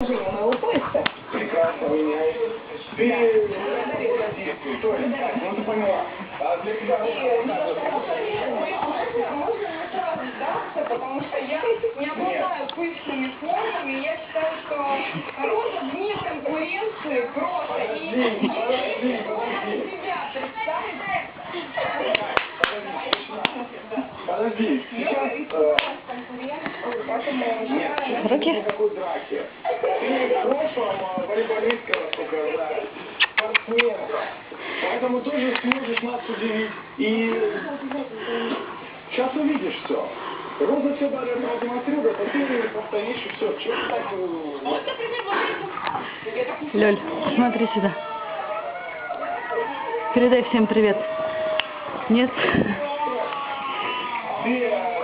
Моего пояса. Прекрасно меняешь. Ты то есть, потому что я не обладаю пышными формами, я считаю, что роза вне конкуренции просто и себя. Подожди, сейчас... Руки. Поэтому тоже сможешь нас удивить. И сейчас увидишь все. Роза все даже продемонстрирует, а ты повторишь и все. Чего ты так... э, Лёль, смотри сюда. Передай всем привет. Нет? Э,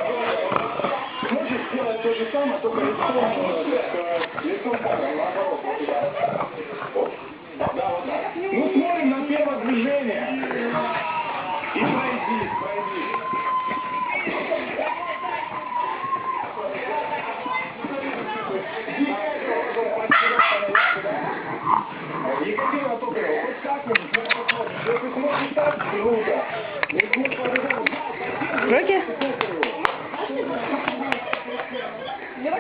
сделать то же самое, только лицом, э, э, лицом камеры, наоборот. Да, вот так. Ну, смотрим на первое движение. И пройди, пройди. Екатерина Токарева, хоть как-нибудь, ну. Если сможешь так, круто. Руки? Я так не могу. Да, да, да, ну, подстрахуй, подстрахуй. Так, надо именно ты давай. Давай. Давай. О, и пошла. Не так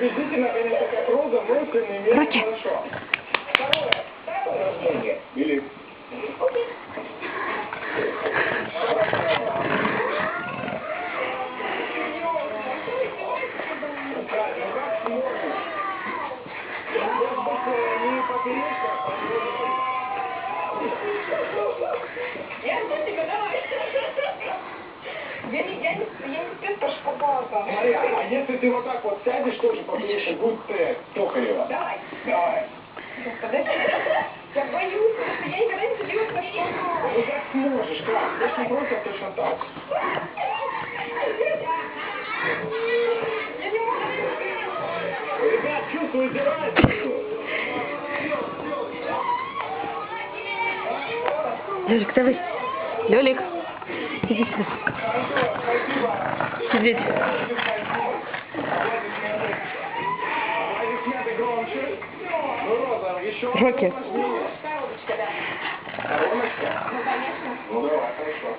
убедительно. Второе. Или... Я жду тебя, давай. Я не, я не, я не по шпагатам. Смотри, а если ты вот так вот сядешь, тоже поперечка, будет Т, Токарева. Давай. Давай. Подожди. Я боюсь, что я никогда не садилась по шпагатам. Ну как сможешь, как? Ты ж не просто точно так. Я не могу. Ребят, чувствуете разницу? Лёлик, давай. Лёлик. Иди сюда. Сидеть. Громче. Ну, давай, хорошо.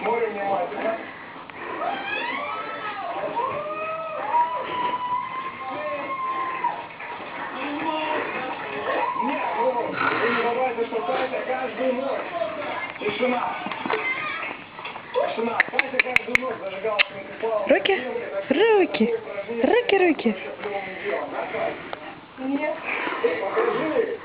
Смотрим внимательно. Нет, вы не забывайте, что каждую ночь. Тишина. Тишина. Катя каждую ночь зажигалась микрофон. Руки. Руки. Руки, руки. Нет. Покажи.